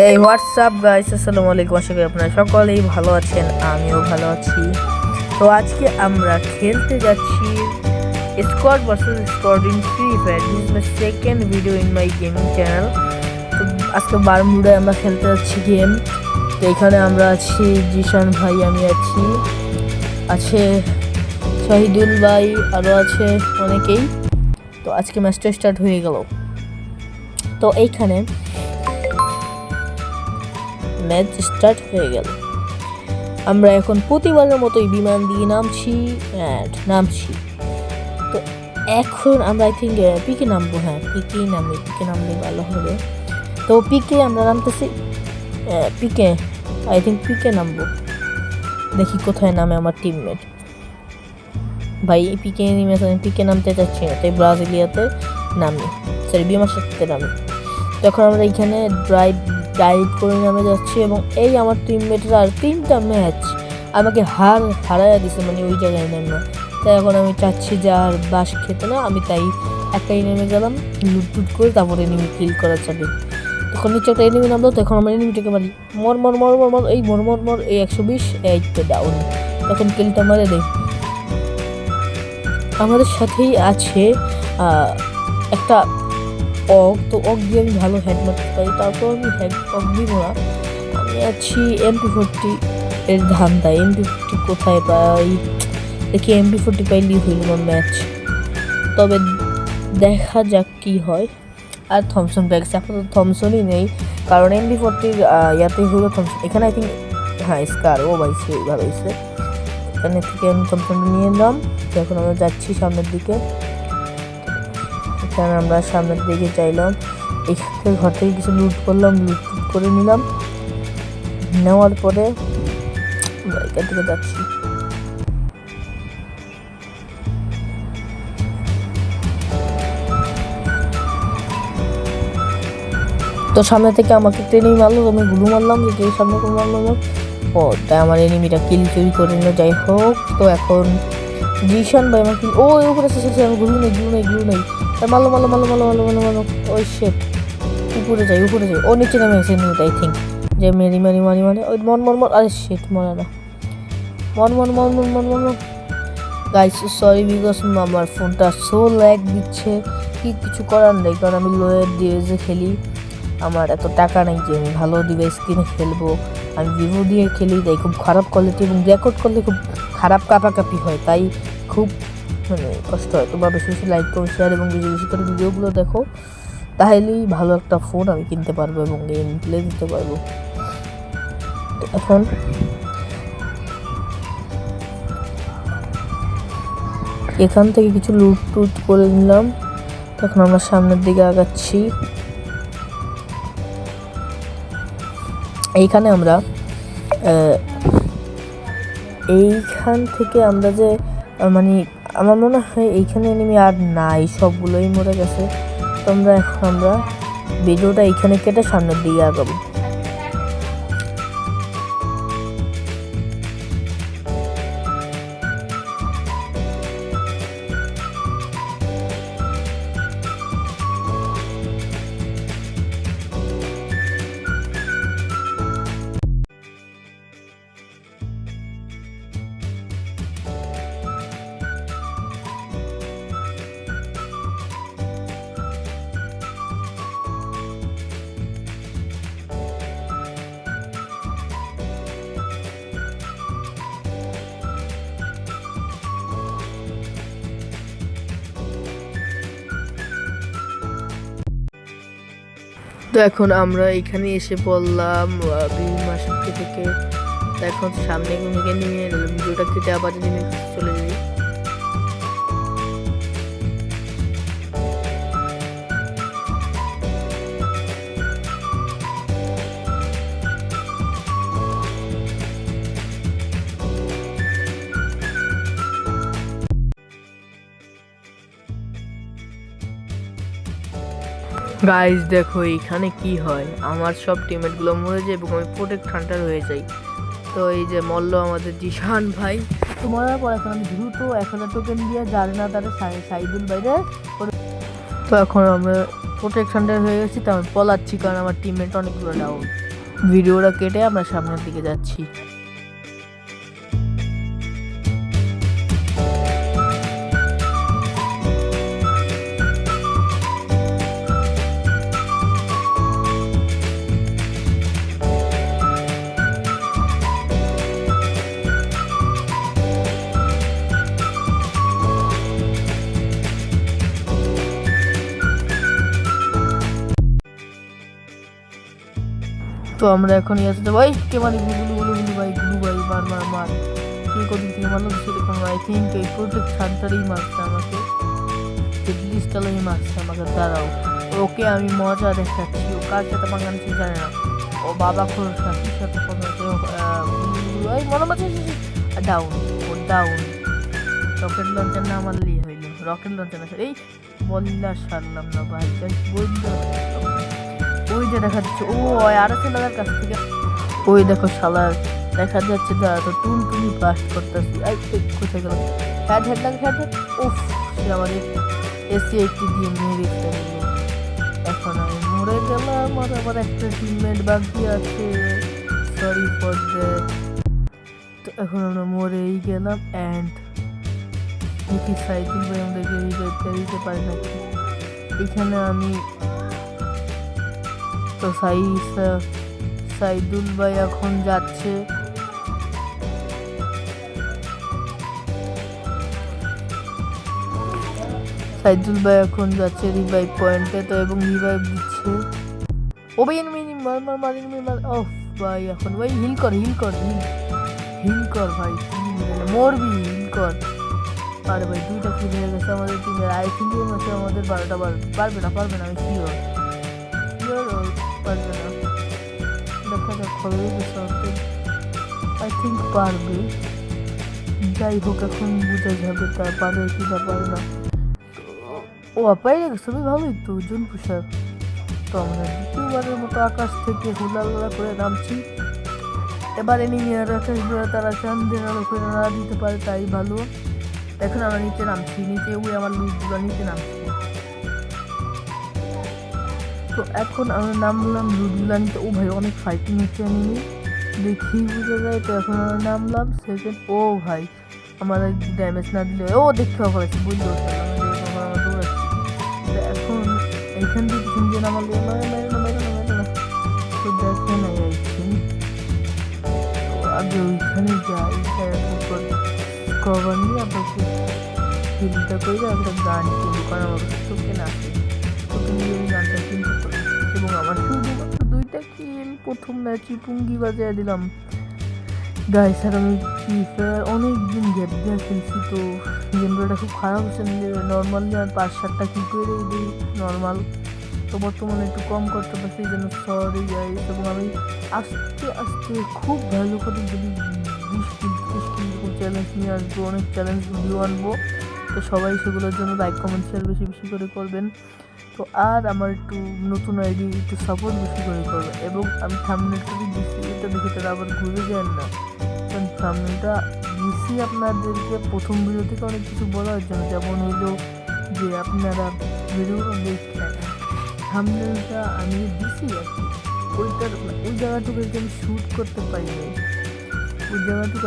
এই WhatsApp guys আসসালামু আলাইকুম। আশা করি আপনারা সকলেই ভালো আছেন, আমিও ভালো আছি। তো আজকে আমরা খেলতে যাচ্ছি squad versus squad in free fire this my second video in my gaming channel তো আজকে বারমুডায় আমরা খেলতে যাচ্ছি গেম তো এখানে আমরা আছি, জিশান ভাই, আমি আছি। আছে শহীদুল ভাই আরও আছে অনেকেই। তো আজকে ম্যাচটা স্টার্ট হয়ে গেল। তো এইখানে ম্যাচ স্টার্ট হয়ে গেল। আমরা এখন প্রতিবারের মতোই বিমান দিয়ে নামছি অ্যান্ড নামছি। তো এখন আমরা আই থিঙ্ক পিকে নামবো হ্যাঁ পিকেই নামবো পিকে নামলে ভালো হবে। তো পিকে আমরা নামতেছি পিকে আই থিঙ্ক পিকে নামবো। দেখি কোথায় নামে আমার টিমমেট ভাই পিকে নেমে পিকে নামতে চাচ্ছি না, তাই ব্রাজিলিয়াতে নামি সরি বিমার সাথে নামি তখন আমরা এখানে ড্রাইভ ডাইভ করে নামে যাচ্ছি এবং এই আমার টিমমেটরা আর তিনটা ম্যাচ আমাকে হার হারাইয়া দিছে মানে ওই জায়গায় নেমে তাই এখন আমি চাচ্ছি যে আর বাস খেতে না, আমি তাই একটাই নেমে গেলাম লুটটুট করে তারপরে এনিমি কিল করা যাবে। তখন নিচে একটা এনিমি নামলো তখন আমরা এনিমিটাকে মারি। মর মর মর মর মর, এই মর মর মর, এই একশো বিশ, এই তো ডাউন তখন কিলটা মারে দেয় আমাদের সাথেই আছে একটা অগ তো অগ দিয়ে আমি ভালো হেড মারতে পারি তারপর আমি হেড অগ দিব না। আমি আছি এমপি ফোরটি এর ধান্দা এমপি ফোরটি কোথায় পাই দেখি এমপি ফোরটি পাইলেই হইল না ম্যাচ তবে দেখা যাক কি হয়। আর থমসন ব্যাগস আপাতত থমসনই নেই। কারণ এম এমবি ফোরটির ইয়াতেই হলো থমসন এখানে আই থিঙ্ক হ্যাঁ স্কার ও বাইছে ভালো এখানে থেকে আমি থমসনটা নিয়ে নিলাম। তো এখন আমরা যাচ্ছি সামনের দিকে। এখানে আমরা সামনের দিকে চাইলাম এখান থেকে ঘর থেকে কিছু লুট করলাম লুট করে নিলাম। নেওয়ার পরে আমরা এখান থেকে যাচ্ছি। তো সামনে থেকে আমাকে ট্রেনিং মারলো আমি গুলু মারলাম, যে সামনে করে মারলাম ও তাই আমার এনিমিটা কিল চুরি করে নিল, যাই হোক। তো এখন জিশান ভাই আমার কিল ও এসেছে, আমি গুলু নেই গুলু নেই গুলু নেই। মারলো মারলো মারলো মারলো মারলো মারলো মারলো ওই শেট উপরে যাই উপরে যাই। ও নিচে নেমে গেছে এনিমিটা আই থিঙ্ক যে মেরি, মারি মারি মারি। ওই মন মন মন। আরে শেট মরে না। মন মন মন মন মন মন মন। গাইস সরি বিকজ আমার ফোনটা সো ল্যাগ দিচ্ছে। কি কিছু করার নেই, কারণ আমি লোয়ের ডিভাইসে খেলি। আমার এত টাকা নেই যে আমি ভালো ডিভাইস কিনে খেলব। আমি ভিভো দিয়ে খেলি, তাই খুব খারাপ কোয়ালিটি এবং রেকর্ড করলে খুব খারাপ কাপাকাপি হয়। তাই খুব মানে কষ্ট হয়। তোমরা বেশি বেশি লাইক করো শেয়ার এবং বেশি বেশি করে ভিডিওগুলো দেখো। তাহলেই ভালো একটা ফোন আমি কিনতে পারব এবং গেম প্লে দিতে পারব। এখন এখান থেকে কিছু লুট টুট করে নিলাম। তখন আমরা সামনের দিকে আগাচ্ছি। এইখানে আমরা এইখান থেকে আমরা যে মানে আমার মনে হয় এইখানে এনিমি আর নাই, সবগুলোই মরে গেছে। তোমরা এখন আমরা ভিডিওটা এইখানে কেটে সামনের দিকে আগাবো। তো এখন আমরা এখানে এসে পড়লাম বিভিন্ন মাসের থেকে এখন সামনে নিয়ে ভিডিওটা কেটে আবার চলে যাই। গাইস দেখো এখানে কি হয়? আমার সব টিমমেটগুলো মরে যায় এবং আমি প্রোটেক্ট হান্টার হয়ে যাই। তো এই যে মল্ল আমাদের জিশান ভাই। তো মরার পর এখন আমি দ্রুত এক হাজার টোকেন দিয়ে যার না তারা সাইদুল বাইরে তো এখন আমরা প্রোটেকশনটা হয়ে গেছি, তো আমি পলাচ্ছি কারণ আমার টিমমেট অনেকগুলো ডাউন ভিডিওটা কেটে আমরা সামনের দিকে যাচ্ছি। তো আমরা এখন ইয়াতে যাব এই কে মানে গুলু গুলু গুলু ভাই গুলু ভাই মার মার মার কে কোথায় থেকে মারলো সেরকম আই থিঙ্ক এই প্রোটেক্ট শান্তারই মারছে আমাকে। লিস্টালাই মারছে আমাকে দাঁড়াও। ওকে আমি মজা দেখাচ্ছি ও কার সাথে বাঙালি জানে না। ও বাবা খোর শাকির সাথে কথা হচ্ছে ও, আহ, গুলু গুলু, এই মনে মারছে ডাউন ও ডাউন রকেট লঞ্চার না মারলেই হইল রকেট লঞ্চার না এই বললা সারলাম না ভাই বললা ওই যে দেখা যাচ্ছে ও আর আছে দাদার কাছ থেকে। ওই দেখো শালার দেখা যাচ্ছে দাদা তো টুন টুনি বাস্ট করতেছি। এই, কোথায় গেল? হ্যাড হেড লাগে হ্যাড উফ আমার এসি এইটটি দিয়ে মেরে এখন আমি মরে গেলাম আর আবার একটা টিমমেট বাকি আছে। সরি ফর তো এখন আমরা মরেই গেলাম অ্যান্ড দেখি সাইকেল ভাই আমাদেরকে রিভাইভটা দিতে পারি নাকি এখানে আমি তো সাই সাইদুল ভাই এখন যাচ্ছে। সাইদুল ভাই এখন যাচ্ছে রিভাইভ পয়েন্টে, তো এবং রিভাইভ দিচ্ছে। ও ভাই এনিমি মার মার মার মার ও ভাই, এখন ভাই হিল কর হিল কর হিল হিল কর ভাই মরবি হিল কর। আরে ভাই, দুইটা কিল হয়ে গেছে আমাদের টিমের আই থিঙ্ক আমাদের বারোটা বার, পারবে না পারবে না, আমি শিওর পারবে দেখা যাক হবে আই থিঙ্ক পারবে। যাই হোক এখন বোঝা যাবে তার পারে কি না না। তো, ও গেছে খুবই ভালোই তো পোশাক। তো আমরা দ্বিতীয়বারের মতো আকাশ থেকে হুলাল্লা করে নামছি। এবার এনিমিয়ার আকাশ ধরে তারা চান্দের আলো করে না দিতে পারে তাই ভালো। এখন আমরা নিচে নামছি নিচে ওই আমার লুটগুলো নিচে নামছি। তো এখন আমরা নামলাম নিতে ও ভাই অনেক ফাইটিং হচ্ছে এনিমি দেখি বুঝে যায় তো এখন আমরা নামলাম সেকেন্ড ও ভাই, আমার ড্যামেজ না দিলে, ও দেখতে পাচ্ছি বুঝতে তো এখন এইখান থেকে পিছন দিয়ে নামালে মানে মেরে না মেরে না তো দেখে তো ওইখানে যাই কভার নিয়ে আপনাকে হিলটা করে একটা গান কিনবো কারণ আমার কাছে টোকেন আছে টোকেন গানটা কিনতে পারি এবং আমার শুধুমাত্র দুইটা কি আমি প্রথম ম্যাচই পুঙ্গি বাজায় দিলাম। গাইস আর আমি ফ্রি ফায়ার অনেক দিন গ্যাপ দিয়ে খেলছি তো। গেমটা খুব খারাপ হচ্ছে নর্মালি আর পাঁচ সাতটা কি করে দিই নর্মাল তো বর্তমানে একটু কম করতে পারছি, এই জন্য সরি গাইস এবং আমি আস্তে আস্তে খুব ভালো করে যদি বিশ তিরিশ চ্যালেঞ্জ নিয়ে আসব, অনেক চ্যালেঞ্জ ভিডিও আনব। তো সবাই সেগুলোর জন্য লাইক কমেন্ট শেয়ার বেশি বেশি করে করবেন। তো আর আমার একটু নতুন আইডি একটু সাপোর্ট বেশি করে করবেন। এবং আমি থামনেলটা দিচ্ছি এটা দেখে তারা আবার ঘুরে যান না। কারণ থামনেলটা দিচ্ছি আপনাদেরকে প্রথম ভিডিও থেকে অনেক কিছু বলার জন্য। যেমন হইল যে আপনারা ভিডিওগুলো দেখছেন। থামনেলটা আমি দিছি আর কি ওইটার, ওই জায়গাটুকু আমি শ্যুট করতে পারিনি ওই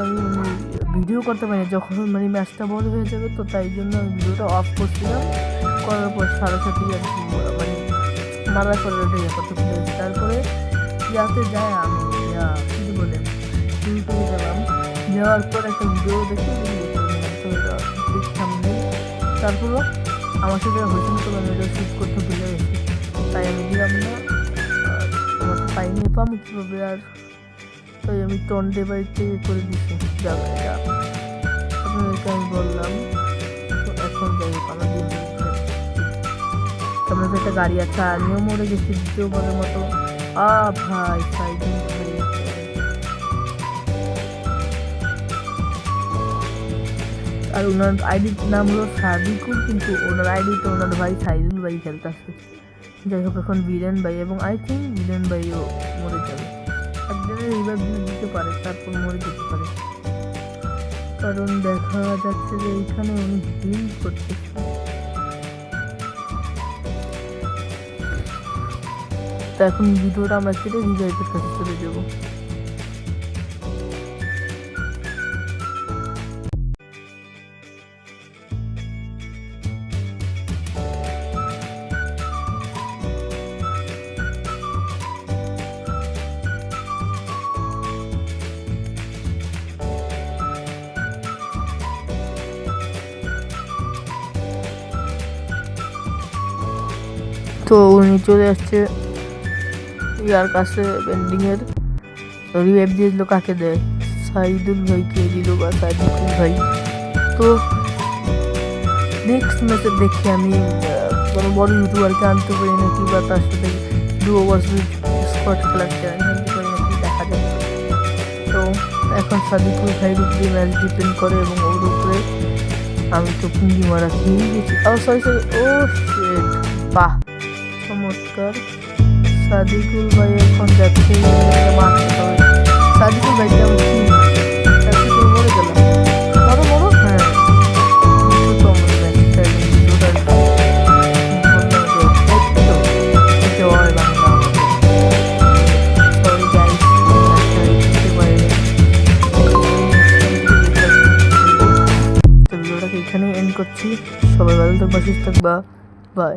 আমি মানে ভিডিও করতে পারি যখন মানে ম্যাচটা বন্ধ হয়ে যাবে, তো তাই জন্য আমি ভিডিওটা অফ করছিলাম। করার পর সাড়ে সাথে আর কি মানে মারার পরে ওটা ইয়ে করতে পেরেছি তারপরে ইয়াতে যায় আমি কী বলে ইউটিউবে গেলাম। যাওয়ার পর একটা ভিডিও দেখে এটা দেখতাম নেই তারপরও আমার সাথে হয়েছিল তো আমি এটা শ্যুট করতে ভুলে তাই আমি দিলাম না। পাইনি তো আমি কীভাবে আর তাই আমি টন্ডে বাড়ি থেকে করে যাবে এটা আপনাদেরকে আমি বললাম এখন আমার দিন আপনার একটা গাড়ি আছে আমিও মরে গেছি দ্বিতীয়বারের মতো। আ ভাই আর ওনার আইডির নাম হলো সাদিকুল কিন্তু ওনার আইডি তো ওনার ভাই সাইদুল ভাই খেলতেছে। যাই হোক, এখন বীরেন ভাই এবং আই থিঙ্ক বীরেন ভাইও মরে যাবে। একজনের রিভাইভ দিতে পারে, তারপর মরে যেতে পারে। কারণ দেখা যাচ্ছে যে এইখানে আমি হিল করতেছে তো এখন ভিডিওটা আমরা কেটে রিভাইভের চলে যাব। তো উনি চলে আসছে ইয়ার কাছে পেন্ডিংয়ের রিভাইভ দিয়েছিল কাকে দেয়? সাইদুল ভাইকে দিল বা সাইদুল ভাই? তো নেক্সট ম্যাচে দেখি আমি কোনো বড় ইউটিউবারকে আনতে পারি নাকি বা তার সাথে দু ওভার স্কোয়াড খেলার চ্যালেঞ্জ আনতে পারি নাকি দেখা যাবে তো এখন সাদিকুল ভাইয়ের উপরে ম্যাচ ডিপেন্ড করে এবং ওর উপরে আমি তো পুঁজি মারা খেয়েই গেছি। ও সরি সরি ও বাহ। চমৎকার সাদিকুল ভাই এখন যাচ্ছে সাদিকুল ভাই কেমন হ্যাঁ। তো তো, তো এখানেই এন্ড করছি। সবাই ভালো থাকবা সুস্থ থাকবা। বাই